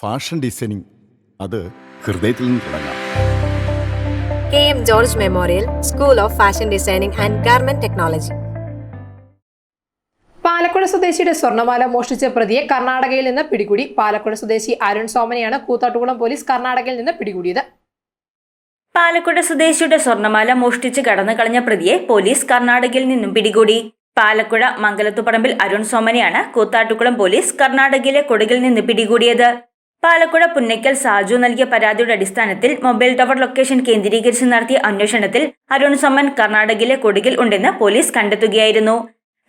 Fashion designing. അത് ഹൃദയത്തിൽ നിന്ന് തുടങ്ങാം. K M George memorial school of fashion designing and garment technology. Palakuzha സ്വദേശിയുടെ സ്വർണമാല മോഷ്ടിച്ച പ്രതിയെ കർണാടകയിൽ നിന്ന് പിടികൂടി. പാലക്കുഴ സ്വദേശി അരുൺ സോമനെയാണ് കൂത്താട്ടുകുളം പോലീസ് കർണാടകയിൽ നിന്ന് പിടികൂടിയത്. പാലക്കുഴ സ്വദേശിയുടെ സ്വർണമാല മോഷ്ടിച്ച് കടന്നു കളഞ്ഞ പ്രതിയെ പോലീസ് കർണാടകയിൽ നിന്നും പിടികൂടി. പാലക്കുഴ മംഗലത്തുപറമ്പിൽ അരുൺ സോമനെയാണ് കൂത്താട്ടുകുളം പോലീസ് കർണാടകയിലെ കൊടുകിൽ നിന്ന് പിടികൂടിയത്. പാലക്കുഴ പുന്നയ്ക്കൽ സാജു നൽകിയ പരാതിയുടെ അടിസ്ഥാനത്തിൽ മൊബൈൽ ടവർ ലൊക്കേഷൻ കേന്ദ്രീകരിച്ച് നടത്തിയ അന്വേഷണത്തിൽ അരുൺ സമ്മൻ കർണാടകയിലെ കൊടുകിൽ ഉണ്ടെന്ന് പോലീസ് കണ്ടെത്തുകയായിരുന്നു.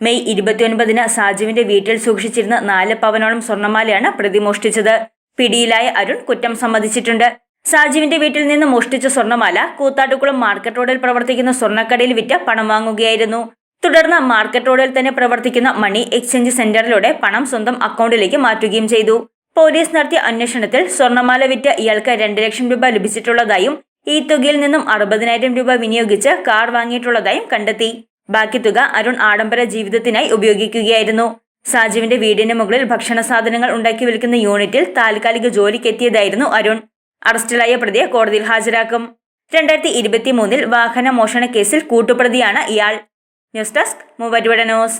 മെയ് ഇരുപത്തിയൊൻപതിന് സാജുവിന്റെ വീട്ടിൽ സൂക്ഷിച്ചിരുന്ന നാല് പവനോളം സ്വർണമാലയാണ് പ്രതി മോഷ്ടിച്ചത്. പിടിയിലായ അരുൺ കുറ്റം സമ്മതിച്ചിട്ടുണ്ട്. സാജുവിന്റെ വീട്ടിൽ നിന്ന് മോഷ്ടിച്ച സ്വർണമാല കൂത്താട്ടുകുളം മാർക്കറ്റ് റോഡിൽ പ്രവർത്തിക്കുന്ന സ്വർണക്കടയിൽ വിറ്റ് പണം വാങ്ങുകയായിരുന്നു. തുടർന്ന് മാർക്കറ്റ് റോഡിൽ തന്നെ പ്രവർത്തിക്കുന്ന മണി എക്സ്ചേഞ്ച് സെന്ററിലൂടെ പണം സ്വന്തം അക്കൗണ്ടിലേക്ക് മാറ്റുകയും ചെയ്തു. പോലീസ് നടത്തിയ അന്വേഷണത്തിൽ സ്വർണമാല വിറ്റ ഇയാൾക്ക് രണ്ട് ലക്ഷം രൂപ ലഭിച്ചിട്ടുള്ളതായും ഈ തുകയിൽ നിന്നും അറുപതിനായിരം രൂപ വിനിയോഗിച്ച് കാർ വാങ്ങിയിട്ടുള്ളതായും കണ്ടെത്തി. ബാക്കി തുക അരുൺ ആഡംബര ജീവിതത്തിനായി ഉപയോഗിക്കുകയായിരുന്നു. സാജുവിന്റെ വീടിന് മുകളിൽ ഭക്ഷണ സാധനങ്ങൾ ഉണ്ടാക്കി വിൽക്കുന്ന യൂണിറ്റിൽ താൽക്കാലിക ജോലിക്കെത്തിയതായിരുന്നു അരുൺ. അറസ്റ്റിലായ പ്രതിയെ കോടതിയിൽ ഹാജരാക്കും. രണ്ടായിരത്തി ഇരുപത്തി മൂന്നിൽ വാഹന മോഷണ കേസിൽ കൂട്ടുപ്രതിയാണ് ഇയാൾ. News desk മൂവരുവട news.